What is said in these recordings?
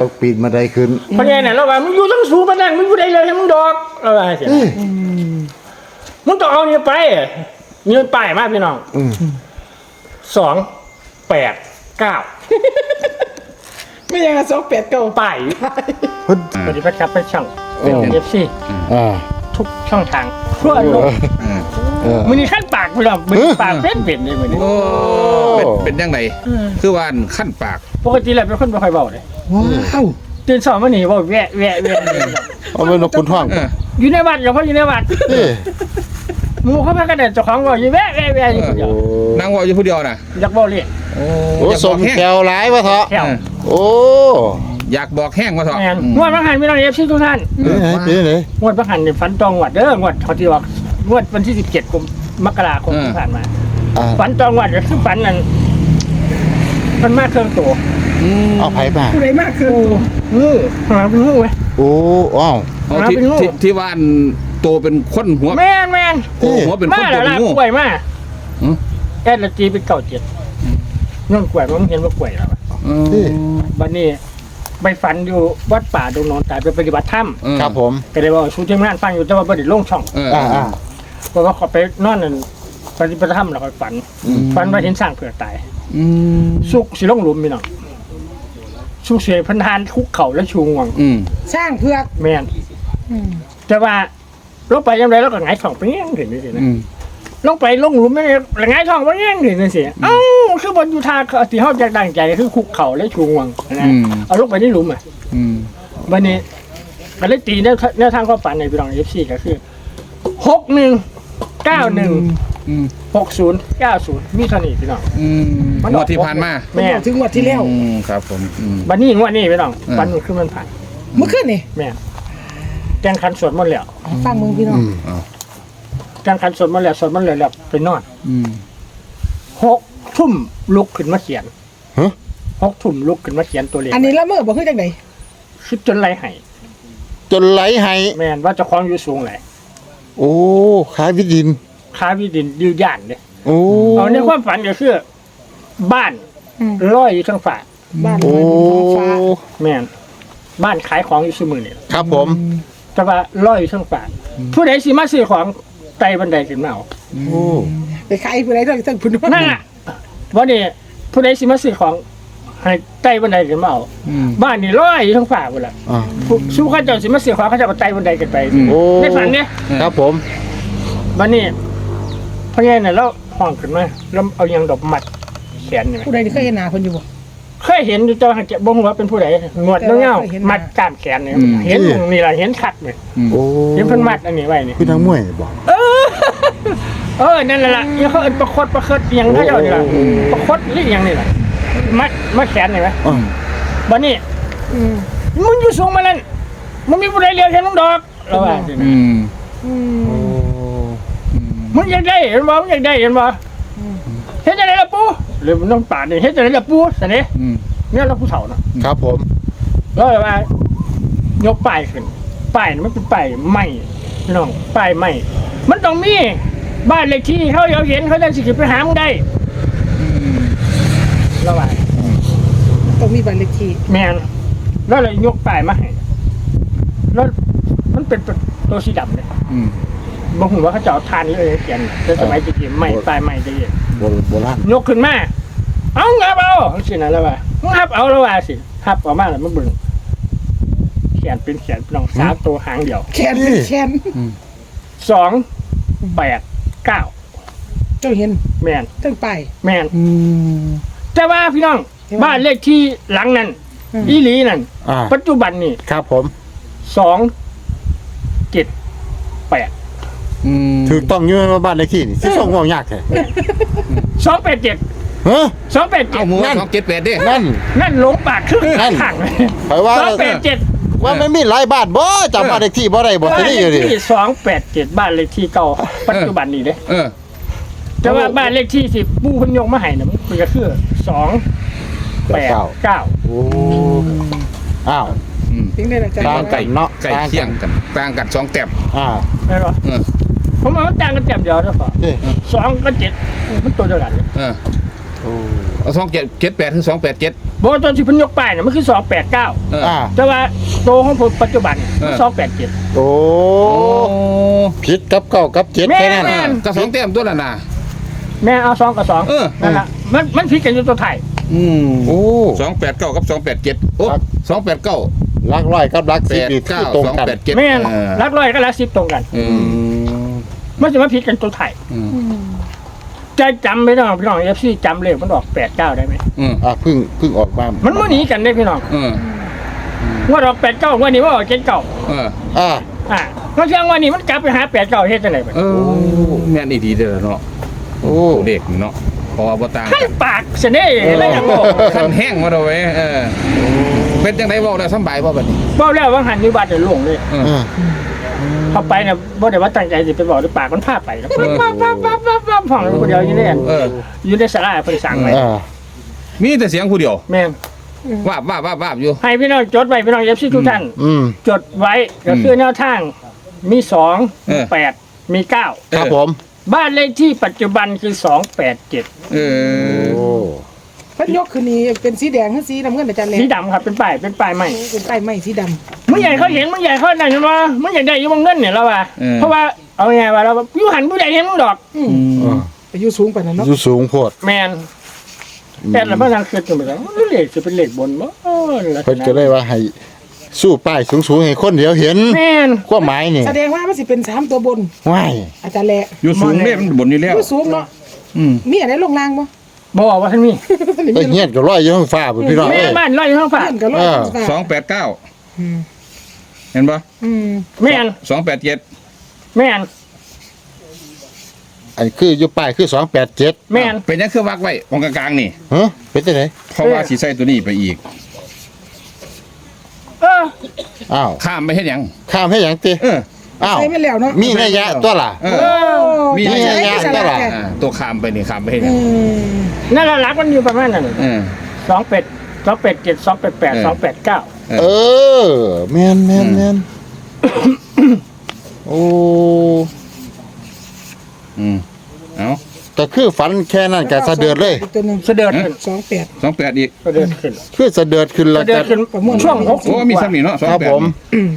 ต้องปีนมาได้ขึ้นเพราะไงเนี่ยเราว่ามึงอยู่ทั้งสูงปานนั้นมึงอยู่ได้เลยให้มึงดอกเราว่าเสียเอ้ยมึงต้องเอาเนี่ยไปเนี่ยป้ายมากพี่น้องอืมสองแปดเก้าไม่ยังสองแปดเก้าป้ายเพิ่นปฏิบัติการไปช่องเป็นโอ้เอฟซีอ่าทุกช่องทางทั่วโลกอืมเออมันนี่ขั้นปากพี่น้องมันปากเป็นเป็นเลยมันนี่โอ้เป็นเป็นยังไงคือว่าอันขั้นปาก ปกติแล้วเป็นคนไม่ค่อยเบาเลย ว้าวตื่นสองมาหนีเบาแวะแวะแวะเอาเป็นนกคุณท่องเอออยู่ในวัดอย่างพ่ออยู่ในวัดเอ้ยหมูเขาพากันเดินเจ้าของบอกอยู่แวะแวะแวะอยู่คนเดียวนั่งเว่าอยู่ผู้เดียวน่ะอยากบอกเลยโอ้โอ้อยากสบอมกแห้งแก้วหลายวะเถาะแถวโอ้อยากบอกแห้งว่าเถอะแมนอืมงวดบางหันไม่ต้องเอฟซีทุกท่านเป็นไงเป็นไงงวดบางหันเนี่ยฝันตรงวัดเด้องวดเขาที่ว่างวดวันที่สิบเจ็ดกุมมกราคมที่ผ่านมา อ่าฝันตรงวัดก็คือฝันนั่น มันมากเครื่องตัวอืมเอาไผมาผู้ใดมากคืองูหาเป็นงูไหม โอ้อ้าวเอาที่เป็นงู ที่ที่ว่าอันโตเป็นคนหัวแม่นแม่นโอ้หัวเป็นคมานโตแล้วเป็นล่ะงู กล้วยมาอืม แอดละจีเป็นเก่าเจ็ดย้อนกล้วยมันเห็นว่ากล้วยแล้วอะอืมบัดนี้ไปฝันอยู่วัดป่าดงนอนตายไปปฏิบัติธรรมเออครับผมก็เลยบอกสู้ทีมงานฟังอยู่แต่ว่าบ่ได้ลงช่อง เอออ่าอ่า เพราะว่าเขาไปนอนนั่นปฏิบัติธรรมแล้วก็ฝันฝันว่าเห็นสร้างเผือกตาย อืมสุกสิลงหลุมพี่น้องสุกเสียพันธานคุกเข่าและชูงวง อืมสร้างเผือกแม่นอืมแต่ว่าลงไปยังไงแล้วก็หงายท้องไปเงี้ยเห็นนี่สินะอืมลงไปลงหลุมไม่ได้หงายท้องไปเงี้ยเห็นนี่สิเอ้าคือบนยูทาเขาที่เฮาจากดังใจคือคุกเข่าและชูงวงนะเอาลงไปในหลุมอะอืมวันนี้ก็เลยตีแนวแนวทางความฝันในพี่น้องเอฟซีก็คือหกหนึ่งเก้าหนึ่ง อืมหกศูนย์เก้าศูนย์มีเท่านี้พี่น้อง อืมมันงออกวดที่ผ่านมาแม่ถึงงวันที่แล้ว อืมครับผมอืมวันนี้งวดนี้พี่น้องอืมวันมันขึ้นมันผ่านเมื่อคืนนี่แม่แกงคันสวดหมดแล้วเอาฟังมึงพี่น้องอืมอ้าวแกงคันสวดหมดแล้วสวดหมดแล้วแล้วไปนอนอืมหกทุ่มลุกขึ้นมาเขียนฮะ หกทุ่มลุกขึ้นมาเขียนตัวเลขอันนี้ละเมอบอกคือจังไดคิดจนไรไห้จนไหลให้แม่นว่าเจะคล้าของอยู่สูงไหลโอ้ขายวิดิน ค้าวิดินยืดย่านเนี่ยโอ้เอาในความฝันก็คือบ้านอืมลอยอยู่ทั้งฝ่าบ้านโอ้ลอยบนท้องฟ้าแม่นบ้านขายของอยู่สมือนี่ครับผมแต่ว่าลอยอยู่ทั้งฝ่าผู้ใดสิมาซื้อของไต่บันไดขึ้นมาเอาโอ้ไปขายผู้ใดทั้งทั้งผู้นู้นนั่นน่ะวันนี้ผู้ใดสิมาซื้อของให้ไต่บันไดขึ้นมาเอาอืมบ้านนี่ลอยอยู่ทั้งฝ่าหมดละอ่าผู้สู้เขาเจ้าสิมาซื้อของเขาจะเอาไต่บันไดขึ้นไปอืมโอ้ในฝันเนี่ย ครับผมวันนี้ พ่อใหญ่น่ะแล้วห้องขึ้นมาแล้วเอายางดอกมัดแขนนี่ไหมผู้ใดที่เคยเห็นหน้าเพิ่นอยู่บ่ เคยเห็นอยู่เจ้าหันจะบ่งว่าเป็นผู้ใดงวดเงาเคยเห็นๆมามัดกล้ามแขนเนี่ยอืม เห็นนี่ล่ะเห็นคัดเลยอืมโอ้เห็นเพิ่นมัดอันนี้ไว้นี่ คือนักมวยบอก เออ นั่นแหละล่ะยังเขาเอิ้นประคดประคดอหยังเขาเจ้านี่ล่ะโอ้ประคดหรืออหยังนี่ล่ะมัดมัดแขนนี่ไหมอ่าบัดนี้อืมมึงอยู่สูงมานั่นมึงมีผู้ใดเลี้ยงเห็นมึงดอกแล้วว่าสินะอืม อืโอ้ม มึงอยากได้เห็นบ่มึงอยากได้เห็นบ่เฮ็ดจังไดล่ะปู่หรือมันต้องปาดนี่เฮ็ดจังไดล่ะปู่ซะนี่อืมเนี่ยเราผู้เฒ่าเนาะครับผมแล้วแบบว่ายกป้ายขึ้นป้ายนี่มันเป็นป้ายใหม่พี่น้องป้ายใหม่มันต้องมีบ้านเลขที่เขาเอาเห็นเขาจะสิขึ้นไปหามึงได้แล้วว่าต้องมีบัตรเลขที่แมนแล้วเลยยกป้ายมาให้แล้วมันเป็นตัวสีดำเลยอืม บางหัวาเขาจะเอาทานนี่เลยเขียนแต่สมัยจริงๆใหม่ป้ายใหม่จะเย็นโบโบราณยกขึ้นมาเอางับเอาสินะแล้วว่ามึงหับเอาแล้วว่าสิหับเออกมาแล้วมันเบึงเขียนเป็นเขียนเป็นน้องสามตัวหางเดียวแคนเป็นแคนสองแปดเก้าเจ้าเห็นแมนทั้งไปายแมนอืมแต่ว่าพี่น้องแต่ว่าบ้านเลขที่หลังนั้นอืมอีหลีนั่นอ่าปัจจุบันนี่ครับผมสองเจ็ดแปด อืมถูกต้องอยืนมาบ้านเลขที่นี่สิส่งเว่ายากแท้สองแปดเจ็ดเฮ้ยสองแปดเจ็เอาดหมูนั่น สองเจ็ดแปดดินั่น นั่นหลงปากครึ่งนั่นข้างเลยไปว่าสองแปดเจ็ดว่าไม่มีหลายบ้านบ่จำบ้านเลขที่บ่ได้บ่บ้านที่เลนี่ขอยู่ดิที่สองแปดเจ็ดบ้านเลขที่เก่าปัจจุบันนี่เลยเออ แต่ว่าบ้านเลขที่สิปูเพันยงมาให้เนี่ยมันก็คือสองแปดเก้าโอ้อ้าวอืมถึงได้ละจ้ะ ต่างกันเนาะ ใกล้เคียงกันต่างกันสองแต้มอ่าใช่ปะเออผ มว่ามันต่างกันแจ่มเดียวนะป่ะเอ้ยสองก็เจ็ดมันตัวเดียวกันเลยเออโอ้เอาสองเจ็ดเจ็ดแปดถึงสองแปดเจ็ดบบอกว่าตอนที่เพิ่นยกป้ายเนี่ยมันคือสองแปดเก้าเอออ่า แต่ว่าโตของผมปัจจุบันเออสองแปดเจ็ด โอ้โอ้ผิดกับเก้ากับเจ็ดแม่แค่นั้น แม่ก็สองแต้มตัวละน่ะ แม่เอาสองกับสองเออ นั่นแหละมันมันผิดกันอยู่ตัวไทยอืม โอ้สองแปดเก้ากับสองแปดเจ็ดโอ้ครับ สองแปดเก้าลักร้อยกับลักแปสิบดนี่เก้าคือตรงสองกัน แปดเจ็ดแม่นเออรักร้อยก็รักสิบตรงกัน อือืม มมันจะมาผิดกันตัวไทยอืมใจจำไม่ได้พี่น้องเอฟซีจำเลขมันออกแปดเก้าได้ไหมอืมอะเพึ่งเพึ่งออกมามันไม่หนีกันได้พี่น้องเออว่าออกแปดเก้าวันนี้ว่าออกเจ็ดเก้าเอออ่าอ่าเพราะฉะนั้นวันนี้มันกลับไปหาแปดเก้าเฮ็ดจังไหนบัดเออแม่นอีดีเด้อเนาะโอ้ตัวเด็กเนาะเพราะว่าบ่ต่างขั้นกันปากเสน่ห์อะไรอย่างบอกคันแห้งมาเอาไว้เออเป็นจังไดเว้าได้สำบายบ่บัดนี้บอกแล้วว่าหันอยูบาดเดี๋ยวหลงเลย เออเออ เข้าไปเนี่ยบ่ได้ว่าตั้งใจสิไปบอกหรือปากมันพาไปแล้วเออปั๊บปั๊บปั๊บปั๊บปั๊บฟังคนเดียวอยู่ในอันเออ อยู่ในสลาเพิ่นสั่งไว้อ่ามีแต่เสียงผู้เดียวแม่นวาบวาบวาบวาบอยู่ ให้พี่น้องจดไว้พี่น้องเอฟซีทุกท่าน อืม จดไว้ก็คือแนวทางมีสองเอมีอ แปดมีเก้าครับผม บ้านเลขที่ปัจจุบันคือสองแปดเจ็ดเออ โอ้ เพิ่นยกขึ้นนี่เป็นสีแดงหรือสีน้ำเงินอาจารย์แหลสีดำครับเป็นป้ายเป็นป้ายใหม่เป็นป้ายไม้สีดมึงใหญ่เขาเห็นมึงใหญ่เขาได้ยินว่ามึงใหญ่ได้อยังมึงเงินเนี่ยเราว่าเออ เพราะว่าเอาไงว่าเราอยู่หันผู้ใหญ่เห็นมึงดอกำอืมอ่าไปอยู่สูงไปานนั้นเนาะอยู่สูงโพดแมนแต่ละบ้านทางคืนกันไปแล้วเลขจะเป็นเลขบนบ่เออลักษเพิ่นณะก็เลยว่าให้สู้ป้ายสูงๆให้คนเดียวเห็นแมน ความหมายนี่แสดงว่ามันสิเป็นสามตัวบนว้ายอาจารย์แหละอยู่สูงเด้มันบนอยู่แล้วอยู่สูงเนาะอืม มีอะไรลงล่างบ่ บอกว่าท่านมีไปเฮียนก็ลอยอยู่ข้างฟ้าพุ่นพี่น้องแม่เอ้ย บ้านลอยอยู่ข้างฝาเพื่อนก็ลอยเออฟ้าสองแปดเก้าอืมเห็นปะอืมแมนสองแปดเจ็ดแมนอันคืออยู่ป้ายคือ287แมนเป็นยังคือวักไว้ตรงกลางๆนี่ ฮะเป็นจังได๋เพราะว่าสีใส่ตัวนี้ไปอีก เอออ้าวข้ามไม่เห็นยังข้ามให้หยังติเออ อ้าวใส่ไม่แล้วเนาะมีนัยยะตัวล่ะ เอเอออมีมีนัยนัยยะยะ ตัวล่ะ อ่าตัวข้ามไปนี่ข้ามไปเห็นอืยังมนั่นแหละรักมันอยู่ประมาณนั้นเออ สองเป็ดสองเป็ดเจ็ดสองเป็ดแปดเออ สองเป็ดเก้าเออแม่นแม่นแม่นโอ้ อืมเอา ก็คือฝันแค่นั้นก็สะเดือดเลย อีกตัวหนึงเสด็จขึ้นสองแปดสองแปดอีกเสด็จขึ้นคือสะเดือดขึ้นเสแล้วด็ก็จขึ้นช่วงหกโอ้มีสำนีเนาะสองครับแปดผม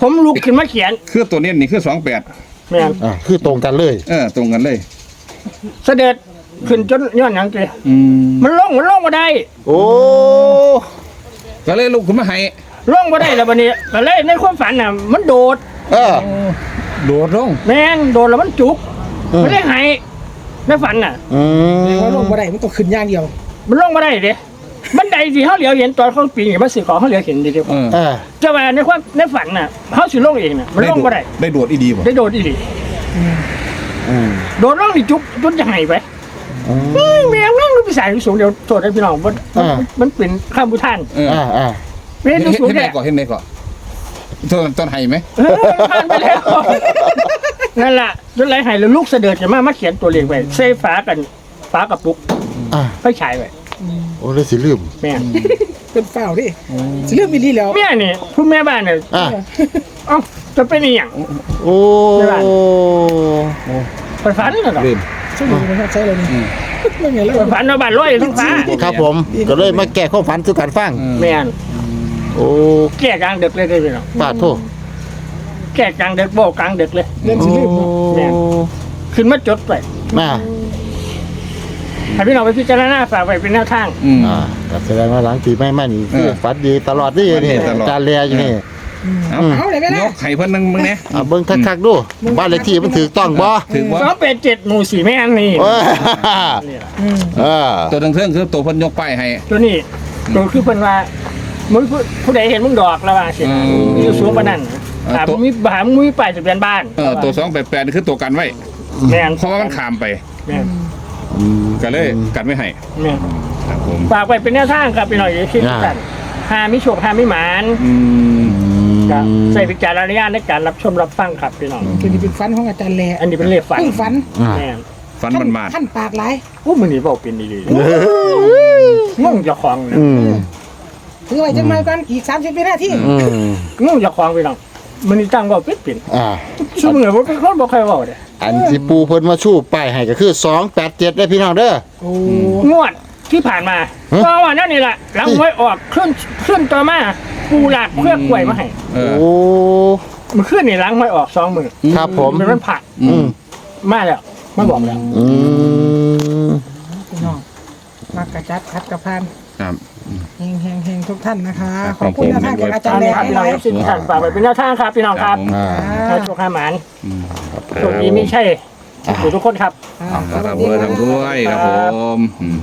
ผมลุกขึ้นมาเขียนคือตัวเนี้ยนี่คือสองแปดแม่นอ่าคือตรงกันเลย เออตรงกันเลย เสด็จขึ้นจนย้อนหยังเกอืมมันลงมันลงมาได้โอ้ก็เลยลุกขึ้นมาให้ลงมาได้แล้วบัดนี้ก็เลยในความฝันน่ะมันโดด เออ โดดลงแม่นโดดแล้วมันจุกอืมมันเลยหาย ในฝันน่ะ อืมว่าลงบ่ได้มันต้องขึ้นอย่างเดียวมันลงมาได้เด้บันไดที่เขาเหลียวเห็นตอนเขาปีนมันสื่อของเขาเหลียวเห็นดีเดียวเออเออจะว่าในความในฝันน่ะเขาสิลงเองน่ะมันลงมาได้ได้โดดอีดีบ่ได้โดดอีหลีอืมโดดลงนี่จุกจนจะหายไปอืมเฮ้ยแมวนั่งไปใส่สูงเดี๋ยวโทษให้พี่น้องมันอ่ามันเป็นข้ามบุท่านเอออ่าอ่าไม่เห็ได้นดูสูงเห็นไหนแน่ก่อนเห็นไหนก่อนต้นต้นไห้ไหมเออผ่านไปแล้ว นั่นแหละจนไรหายแล้วลูกเสด็จจะมามาเขียนตัวเลขไว้เซฟ้ากันฟ้ากับปุ๊กอ่าไปฉายไว้โอ้เลยสิลืม แม่เป็นฝ้าวดิสิเรื่องมีลีแล้วแม่นี่ผู้แม่บ้านเนี่ยอ่าเอ้าจะเป็นอหย่างโอ้ไม่ได้ไปฝันเหรอลืมช่วงนี้นะครับใช่เลยนี่ไม่ไงแล้วไปฝันเอาบ้านลอยทั้งฟ้าครับผม ก็เลยมาแก้ข้อฝันสู่การฟังแม่นโอ้แก่กลางดึกเลยได้พี่น้องปาดโทษ แก่กลางดึกโบกกลางดึกเลยเรื่องสิโอ้เรื่องเนาะแม่น ขึ้นมาจดไปมาให้พี่น้องไปพิจารณาฝากไว้เป็นแนวทาง อืม อ่าก็แสดงว่าหลังปีใหม่มานี่คือเออฝันดีตลอดนี่ฝันดีนี่ตลอด จานแลอยู่นี่เอาเอาเลยไหมยล่ะกไข่เพิ่นนึงมึงเนี่ย อ่าเบิ่งคักๆดูบ้านเลขที่มันถูกต้องบ่ถือว่าสองเป็ดเจ็ดหมู่สี่แม่นนี่เออนี่ล่ะอืมเออตัวทั้งเทิงคือตัวเพิ่นยกป้ายให้ ตัวนี้ตัวคือเพิ่นว่ามึงผู้ผู้ใดเห็นมึงดอกแล้วว่าสิอืม อยู่สูงปานนั้น อ่าถามตัวมึงมีถามมึงมีป้ายทะเบียนบ้านเออตัวสองแปดแปดนี่คือตัวกันไว้แม่นเพราะว่ามันขามไปแม่นอืมก็เลยกันไม่ให้แม่นครับผมฝากไว้เป็นแนวทางครับพี่น้องอย่าคิดกันหามิโชคหามิหมานอืมก็ใส่วิจารณญาณในการรับชมรับฟังครับพี่น้องตัวนี้เป็นฟันของอาจารย์แหล่อันนี้เป็นเลขฝันเพิ่งฟันอ่า แม่นฟันมันมาดขั้นปากหลายโอ้มันนี่บอกเป็นดีๆงงเจะคลองนะอืมถือไว้จังมากันอีก30วินาทีอืมงงเจะคลองพี่น้อง มันนี่ตั้งบอกเป็นเป็นอ่าชื่อมือว่าเป็นคนบอกใครบอกเด้อันที่ปูเพิ่นมาชูป้ายให้ก็คือ 287ได้อพี่น้องเด้อ โอ้งวดที่ผ่านมาฮะ ก็วันนั้นนี่แหละหลังไว้ออกขึ้นขึ้นต่อมาปูหลักเพื่อกล้วยมาให้เออ โอ้ มันขึ้นนี่หลังไว้ออกสองมือครับผมมันมันผักอืม มาแล้วมาบอกแล้วอืม พี่น้องมากระจัดคัดกระพาน ครับ เฮงเฮงเฮงทุกท่านนะคะครับขอบคุณแนวทางจากอาจารย์แหลครับกพี่หน้องลายสิบท่านฝากไว้เป็นแนวทางครับพี่น้องครับผมอ่าๆให้โชคให้หมานอืมโชคดีไม่ใช่อยู่ทุกคนครับ อ่า เอาสควัรัสบดีเบอร์ค่ะทำด้วยครับผมอืม